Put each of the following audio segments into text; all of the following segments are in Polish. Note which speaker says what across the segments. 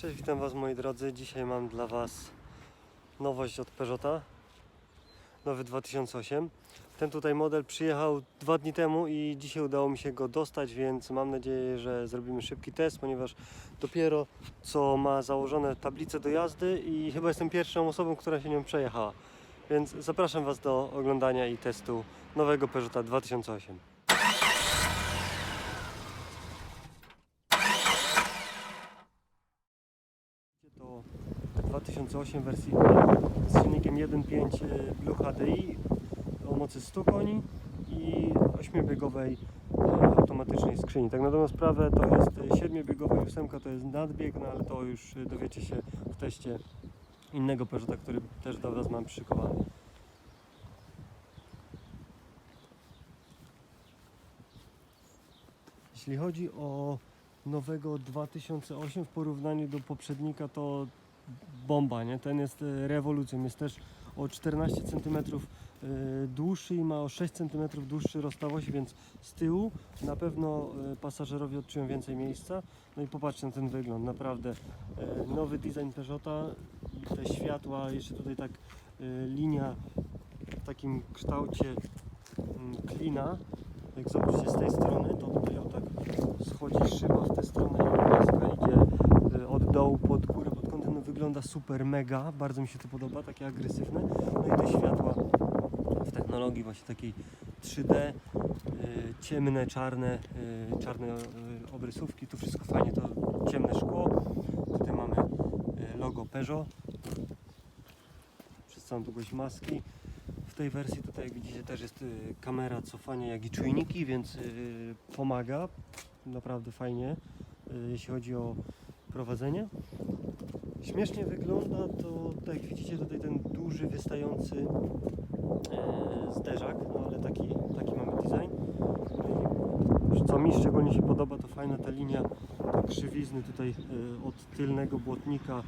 Speaker 1: Cześć, witam Was moi drodzy. Dzisiaj mam dla Was nowość od Peugeota. Nowy 2008. Ten tutaj model przyjechał dwa dni temu i dzisiaj udało mi się go dostać, więc mam nadzieję, że zrobimy szybki test, ponieważ dopiero co ma założone tablice do jazdy i chyba jestem pierwszą osobą, która się nią przejechała. Więc zapraszam Was do oglądania i testu nowego Peugeota 2008. To 2008 wersji z silnikiem 1.5 e, Blue HDI o mocy 100 koni i 8-biegowej e, automatycznej skrzyni. Tak na dobrą sprawę to jest 7-biegowa ósemka, to jest nadbieg, no ale to już e, dowiecie się w teście innego Peugeota, który też do Was mam przyszykowany. Jeśli chodzi o nowego 2008 w porównaniu do poprzednika to bomba, nie? Ten jest e, rewolucją, jest też o 14 cm e, dłuższy i ma o 6 cm dłuższy rozstawość, więc z tyłu na pewno e, pasażerowie odczują więcej miejsca. No i popatrzcie na ten wygląd, naprawdę nowy design Peugeota, te światła, jeszcze tutaj tak linia w takim kształcie mm, klina. Jak zobaczycie z tej strony, to tutaj o tak schodzi szyba w tę stronę i idzie od dołu pod górę, wygląda super, mega, bardzo mi się to podoba, takie agresywne. No i te światła w technologii właśnie takiej 3D, y, ciemne, czarne, y, czarne y, obrysówki, tu wszystko fajnie, to ciemne szkło. Tutaj mamy y, logo Peugeot przez całą długość maski. W tej wersji tutaj jak widzicie też jest y, kamera cofania jak i czujniki, więc y, pomaga naprawdę fajnie y, jeśli chodzi o prowadzenie. Śmiesznie wygląda to, tak jak widzicie tutaj ten duży wystający e, zderzak, no ale taki, taki mamy design. Co mi szczególnie się podoba to fajna ta linia te krzywizny tutaj e, od tylnego błotnika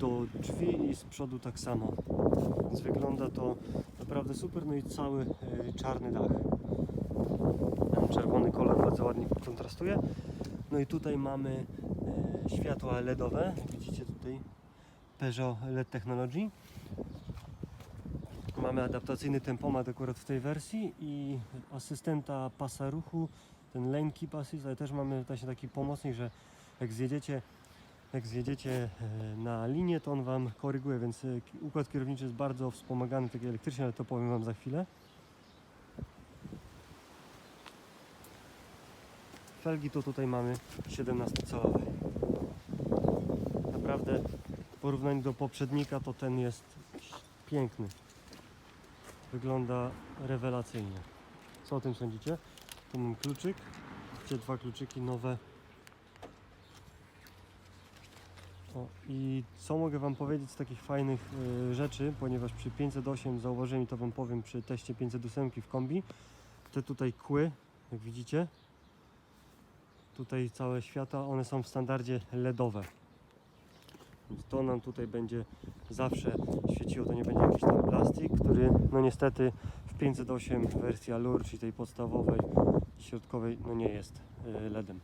Speaker 1: do drzwi i z przodu tak samo. Więc wygląda to naprawdę super, no i cały e, czarny dach. Ten czerwony kolor bardzo ładnie kontrastuje. No i tutaj mamy e, światła LEDowe. Widzicie tutaj Peugeot LED Technology. Mamy adaptacyjny tempomat akurat w tej wersji i asystenta pasa ruchu, ten lane keep assist, ale też mamy właśnie taki pomocnik, że jak zjedziecie, jak zjedziecie e, na linię, to on Wam koryguje, więc e, układ kierowniczy jest bardzo wspomagany, taki elektryczny, ale to powiem Wam za chwilę. Felgi to tutaj mamy 17-calowe. Naprawdę porównaniu do poprzednika to ten jest piękny. Wygląda rewelacyjnie. Co o tym sądzicie? Tu mam kluczyk. Widzicie dwa kluczyki nowe. O, I co mogę Wam powiedzieć z takich fajnych y, rzeczy, ponieważ przy 508 zauważyłem i to Wam powiem przy teście 508 w kombi. Te tutaj kły, jak widzicie, tutaj całe światła, one są w standardzie LEDowe. Więc to nam tutaj będzie zawsze świeciło, to nie będzie jakiś tam plastik, który no niestety w 508 wersji Allure, czyli tej podstawowej, środkowej, no nie jest y, LEDem.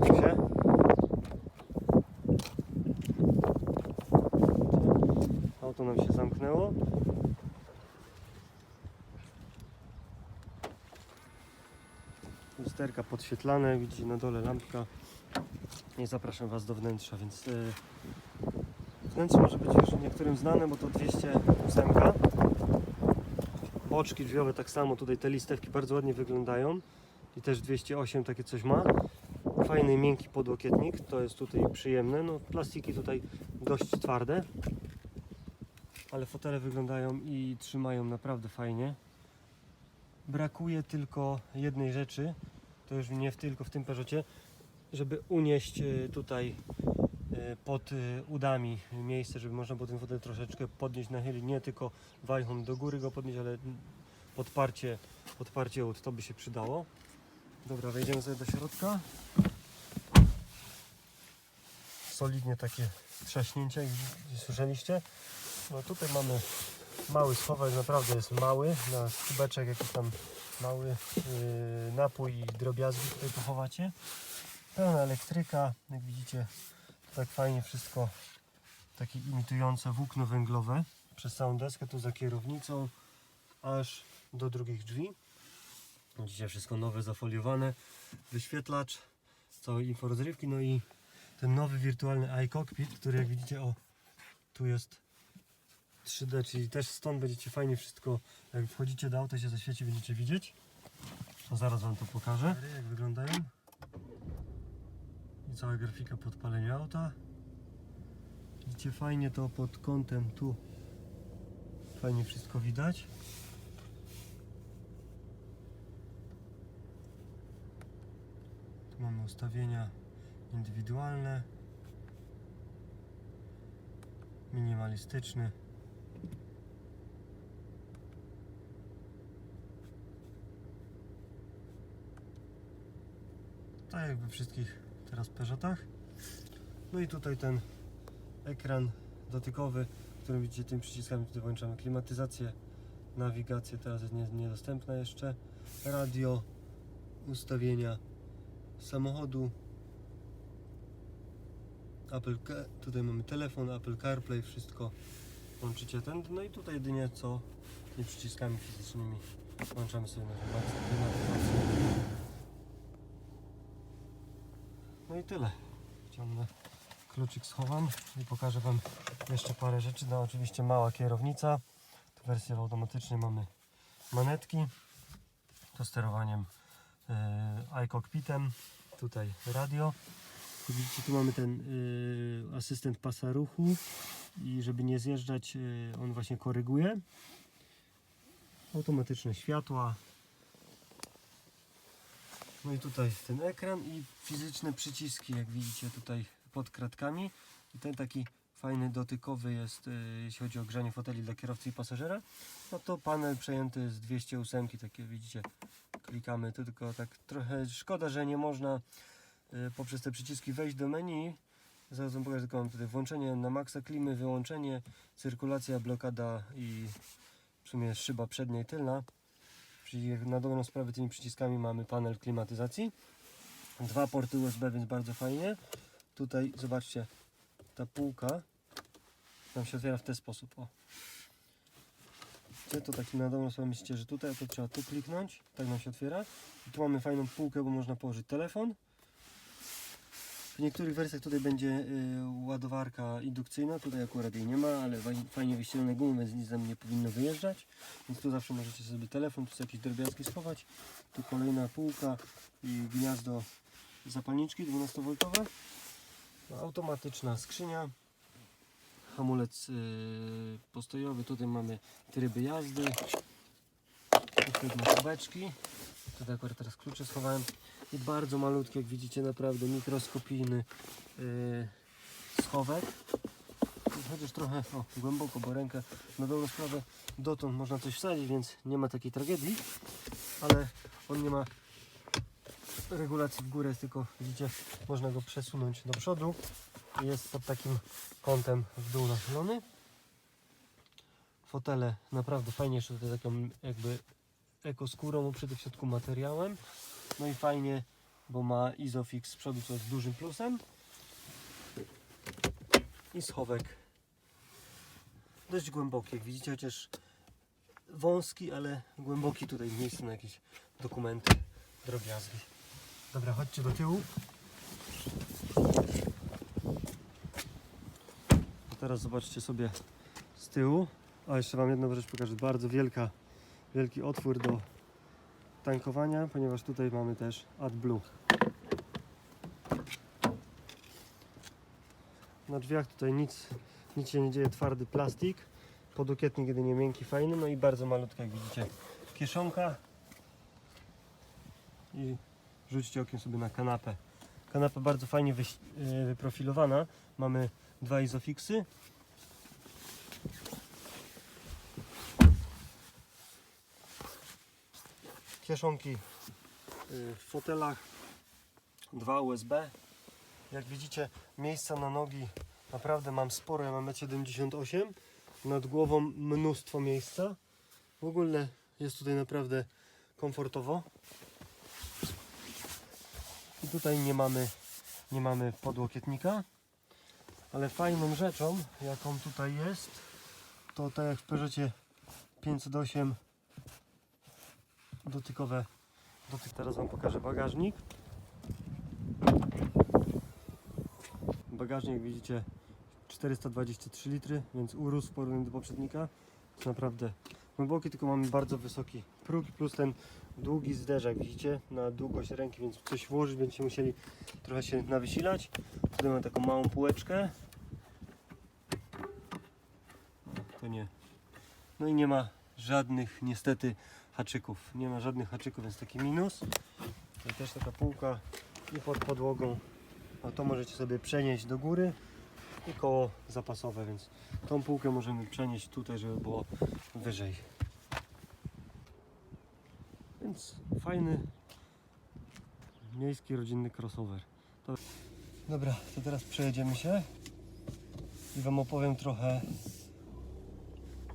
Speaker 1: O, się. Auto nam się zamknęło. Lusterka podświetlane, widzicie na dole lampka. Nie zapraszam Was do wnętrza, więc yy, wnętrze może być już niektórym znane, bo to 208. Boczki drzwiowe tak samo, tutaj te listewki bardzo ładnie wyglądają i też 208 takie coś ma. Fajny, miękki podłokietnik, to jest tutaj przyjemne. No, plastiki tutaj dość twarde, ale fotele wyglądają i trzymają naprawdę fajnie. Brakuje tylko jednej rzeczy, to już nie w, tylko w tym Peugeotie, żeby unieść e, tutaj e, pod e, udami miejsce, żeby można było ten fotel troszeczkę podnieść, nachylić, nie tylko wajchą do góry go podnieść, ale podparcie, podparcie ud, to by się przydało. Dobra, wejdziemy sobie do środka. Solidnie takie trzaśnięcia, jak słyszeliście. No tutaj mamy mały schowek, naprawdę jest mały, na kubeczek jakiś tam mały yy, napój i drobiazgi tutaj pochowacie. Pełna elektryka, jak widzicie, tak fajnie wszystko takie imitujące włókno węglowe przez całą deskę, tu za kierownicą, aż do drugich drzwi. Widzicie, wszystko nowe, zafoliowane, wyświetlacz, całe inforozrywki, no i ten nowy wirtualny iCockpit, który jak widzicie, o, tu jest 3D, czyli też stąd będziecie fajnie wszystko, jak wchodzicie do auta się zaświeci, będziecie widzieć. To zaraz Wam to pokażę. Jak wyglądają. Cała grafika podpalenia auta. Widzicie fajnie to pod kątem tu. Fajnie wszystko widać. Tu mamy ustawienia indywidualne. Minimalistyczny. Tak jak we wszystkich teraz Peugeotach. No i tutaj ten ekran dotykowy, którym widzicie tym przyciskami tutaj włączamy klimatyzację, nawigację teraz jest nie- niedostępna jeszcze, radio, ustawienia samochodu, Apple, tutaj mamy telefon, Apple CarPlay, wszystko łączycie ten, no i tutaj jedynie co tymi przyciskami fizycznymi włączamy sobie nawigację, klimatyzację. No i tyle. Ciągnę kluczyk schowam i pokażę Wam jeszcze parę rzeczy. No oczywiście mała kierownica. Tu wersję automatycznej mamy manetki. To sterowaniem yy, iCockpitem. Tutaj radio. Widzicie tu mamy ten yy, asystent pasa ruchu i żeby nie zjeżdżać yy, on właśnie koryguje. Automatyczne światła, no i tutaj ten ekran i fizyczne przyciski, jak widzicie tutaj pod kratkami. I ten taki fajny dotykowy jest, y, jeśli chodzi o grzanie foteli dla kierowcy i pasażera. No to panel przejęty z 208, takie widzicie, klikamy tu tylko tak trochę szkoda, że nie można y, poprzez te przyciski wejść do menu. Zaraz wam pokażę, tylko mam tutaj włączenie na maksa klimy, wyłączenie, cyrkulacja, blokada i w sumie szyba przednia i tylna. Czyli na dobrą sprawę tymi przyciskami mamy panel klimatyzacji. Dwa porty USB, więc bardzo fajnie. Tutaj zobaczcie, ta półka nam się otwiera w ten sposób. O. To taki na dobrą sprawę myślicie, że tutaj, to trzeba tu kliknąć, tak nam się otwiera. I tu mamy fajną półkę, bo można położyć telefon. W niektórych wersjach tutaj będzie y, ładowarka indukcyjna, tutaj akurat jej nie ma, ale faj- fajnie wyścielone gumy, więc nic nam nie powinno wyjeżdżać. Więc tu zawsze możecie sobie telefon, tu sobie jakieś drobiazgi schować. Tu kolejna półka i gniazdo zapalniczki 12V. No, automatyczna skrzynia. Hamulec yy, postojowy. Tutaj mamy tryby jazdy. Tutaj ma kubeczki. Tutaj akurat teraz klucze schowałem. Bardzo malutki, jak widzicie, naprawdę mikroskopijny yy, schowek. Chociaż trochę o, głęboko, bo rękę na dobrą sprawę dotąd można coś wsadzić, więc nie ma takiej tragedii. Ale on nie ma regulacji w górę, tylko widzicie, można go przesunąć do przodu. Jest pod takim kątem w dół nachylony. Fotele naprawdę fajnie jeszcze tutaj taką jakby ekoskórą, przede w środku materiałem. No i fajnie, bo ma Isofix z przodu, co jest dużym plusem. I schowek dość głęboki, jak widzicie, chociaż wąski, ale głęboki tutaj miejsce na jakieś dokumenty, drobiazgi. Dobra, chodźcie do tyłu. A teraz zobaczcie sobie z tyłu. A jeszcze Wam jedną rzecz pokażę. Bardzo wielka, wielki otwór do tankowania, ponieważ tutaj mamy też AdBlue. Na drzwiach tutaj nic, nic się nie dzieje, twardy plastik. Podokietnik jedynie miękki, fajny, no i bardzo malutka, jak widzicie, kieszonka. I rzućcie okiem sobie na kanapę. Kanapa bardzo fajnie yy, wyprofilowana. Mamy dwa izofixy. Kieszonki yy, w fotelach. Dwa USB. Jak widzicie, miejsca na nogi naprawdę mam sporo. Ja mam 1,78 m. Nad głową mnóstwo miejsca. W ogóle jest tutaj naprawdę komfortowo. I tutaj nie mamy nie mamy podłokietnika. Ale fajną rzeczą, jaką tutaj jest, to tak jak w Peugeotie 508 dotykowe dotyk. Teraz Wam pokażę bagażnik. Bagażnik widzicie 423 litry, więc urósł w porównaniu do poprzednika. Jest naprawdę głęboki, tylko mamy bardzo wysoki próg plus ten długi zderzak, widzicie, na długość ręki, więc coś włożyć będziecie musieli trochę się nawysilać. Tutaj mamy taką małą półeczkę. To nie. No i nie ma żadnych niestety haczyków. Nie ma żadnych haczyków, więc taki minus. I też taka półka i pod podłogą. A to możecie sobie przenieść do góry i koło zapasowe, więc tą półkę możemy przenieść tutaj, żeby było wyżej. Więc fajny miejski rodzinny crossover. To... Dobra, to teraz przejedziemy się i Wam opowiem trochę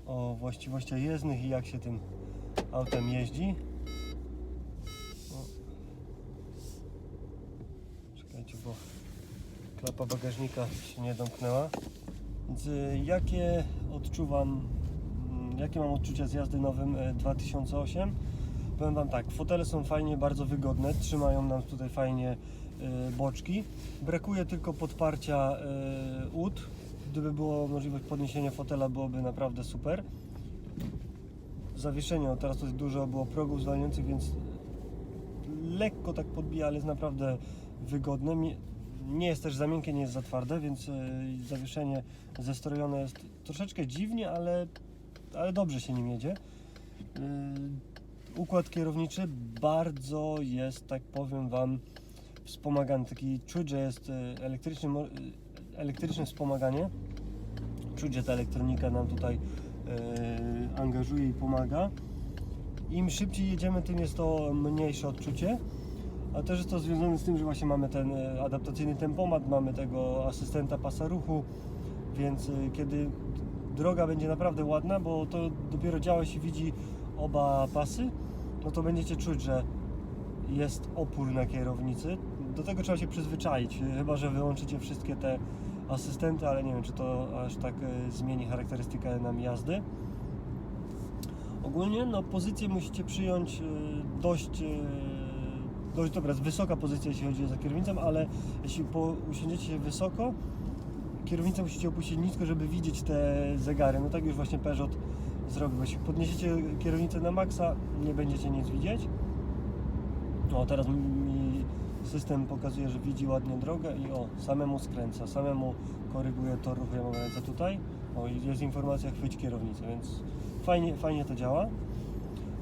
Speaker 1: o właściwościach jezdnych i jak się tym autem jeździ. Czekajcie, bo klapa bagażnika się nie domknęła. Więc y, jakie odczuwam, mm, jakie mam odczucia z jazdy nowym e, 2008? Powiem Wam tak, fotele są fajnie, bardzo wygodne, trzymają nam tutaj fajnie y, boczki. Brakuje tylko podparcia y, ud. Gdyby było możliwość podniesienia fotela, byłoby naprawdę super. Zawieszenie, no teraz tutaj dużo było progów zwalniających, więc lekko tak podbija, ale jest naprawdę wygodne. Nie jest też za miękkie, nie jest za twarde, więc y, zawieszenie zestrojone jest troszeczkę dziwnie, ale, ale dobrze się nim jedzie. Y, układ kierowniczy bardzo jest, tak powiem Wam, wspomagany. Taki czuć, że jest y, elektryczny, elektryczne wspomaganie. Czuć, że ta elektronika nam tutaj angażuje i pomaga. Im szybciej jedziemy, tym jest to mniejsze odczucie. A też jest to związane z tym, że właśnie mamy ten e, adaptacyjny tempomat, mamy tego asystenta pasa ruchu, więc e, kiedy droga będzie naprawdę ładna, bo to dopiero działa się widzi oba pasy, no to będziecie czuć, że jest opór na kierownicy. Do tego trzeba się przyzwyczaić, chyba że wyłączycie wszystkie te asystenty, ale nie wiem, czy to aż tak e, zmieni charakterystykę nam jazdy. Ogólnie no, pozycję musicie przyjąć e, dość, e, dość dobra, jest wysoka pozycja jeśli chodzi o za kierownicą, ale jeśli po, usiądziecie się wysoko, kierownicę musicie opuścić nisko, żeby widzieć te zegary. No tak już właśnie Peugeot zrobił. Jeśli podniesiecie kierownicę na maksa, nie będziecie nic widzieć. O, teraz mi system pokazuje, że widzi ładnie drogę i o, samemu skręca, samemu koryguje tor ruchu. Ja mam ręce tutaj. O, jest informacja chwyć kierownicę, więc fajnie, fajnie to działa.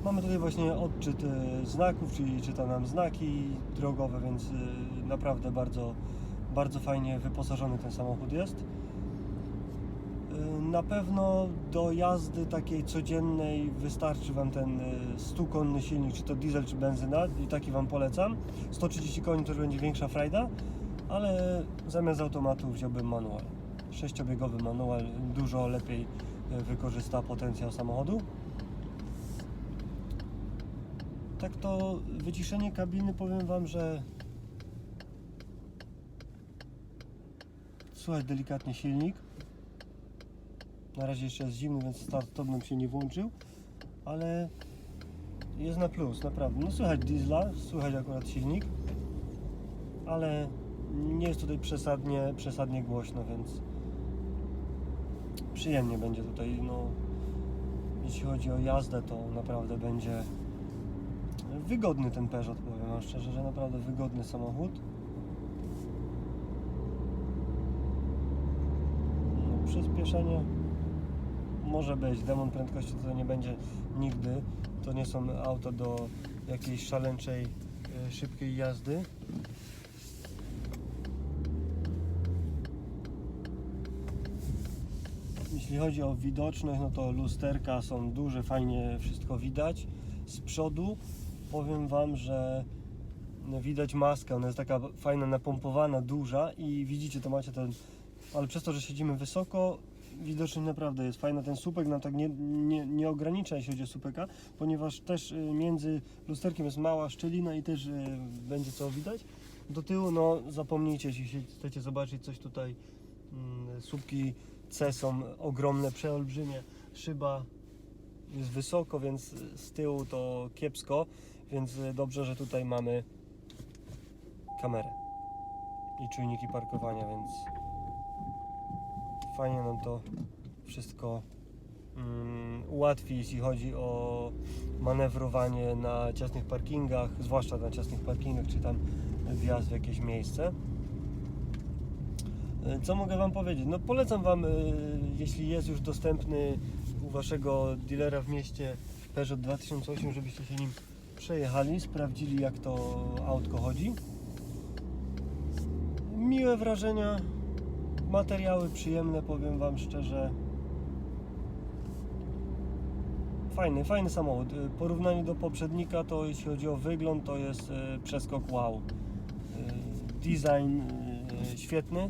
Speaker 1: Mamy tutaj właśnie odczyt e, znaków, czyli czyta nam znaki drogowe, więc e, naprawdę bardzo, bardzo fajnie wyposażony ten samochód jest. E, Na pewno do jazdy takiej codziennej wystarczy Wam ten e, 100-konny silnik, czy to diesel, czy benzyna i taki Wam polecam. 130 koni to już będzie większa frajda, ale zamiast automatu wziąłbym manual. Sześciobiegowy manual dużo lepiej e, wykorzysta potencjał samochodu. Tak to wyciszenie kabiny powiem Wam, że słychać delikatnie silnik. Na razie jeszcze jest zimny, więc start nam się nie włączył, ale jest na plus, naprawdę. No słychać diesla, słychać akurat silnik, ale nie jest tutaj przesadnie, przesadnie głośno, więc przyjemnie będzie tutaj, no jeśli chodzi o jazdę, to naprawdę będzie wygodny ten Peugeot, powiem wam szczerze, że naprawdę wygodny samochód. No, przyspieszenie może być, demon prędkości to nie będzie nigdy. To nie są auta do jakiejś szaleńczej, e, szybkiej jazdy. Jeśli chodzi o widoczność, no to lusterka są duże, fajnie wszystko widać. Z przodu powiem Wam, że widać maskę, ona jest taka fajna, napompowana, duża i widzicie, to macie ten, ale przez to, że siedzimy wysoko, widoczność naprawdę jest fajna. Ten słupek nam tak nie, nie, nie ogranicza, jeśli chodzi o słupeka, ponieważ też y, między lusterkiem jest mała szczelina i też y, będzie co widać. Do tyłu, no zapomnijcie, jeśli chcecie zobaczyć coś tutaj, mm, słupki C są ogromne, przeolbrzymie, szyba jest wysoko, więc z tyłu to kiepsko, więc dobrze, że tutaj mamy kamerę i czujniki parkowania, więc fajnie nam to wszystko mm, ułatwi, jeśli chodzi o manewrowanie na ciasnych parkingach, zwłaszcza na ciasnych parkingach, czy tam wjazd w jakieś miejsce. E, Co mogę Wam powiedzieć? No polecam Wam, e, jeśli jest już dostępny u Waszego dealera w mieście Peugeot 2008, żebyście się nim przejechali, sprawdzili jak to autko chodzi. Miłe wrażenia, materiały przyjemne, powiem Wam szczerze. Fajny, fajny samochód. W porównaniu do poprzednika, to jeśli chodzi o wygląd, to jest e, przeskok wow. E, Design e, świetny.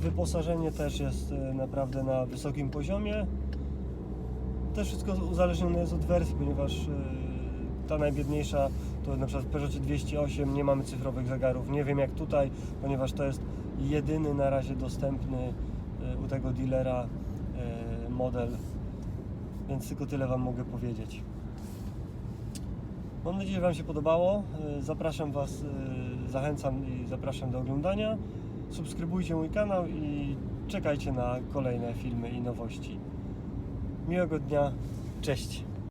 Speaker 1: Wyposażenie też jest e, naprawdę na wysokim poziomie. Też wszystko uzależnione jest od wersji, ponieważ e, ta najbiedniejsza to na przykład w Peugeotie 208 nie mamy cyfrowych zegarów. Nie wiem jak tutaj, ponieważ to jest jedyny na razie dostępny e, u tego dealera model, więc tylko tyle Wam mogę powiedzieć. Mam nadzieję, że Wam się podobało. Zapraszam Was, zachęcam i zapraszam do oglądania. Subskrybujcie mój kanał i czekajcie na kolejne filmy i nowości. Miłego dnia, cześć!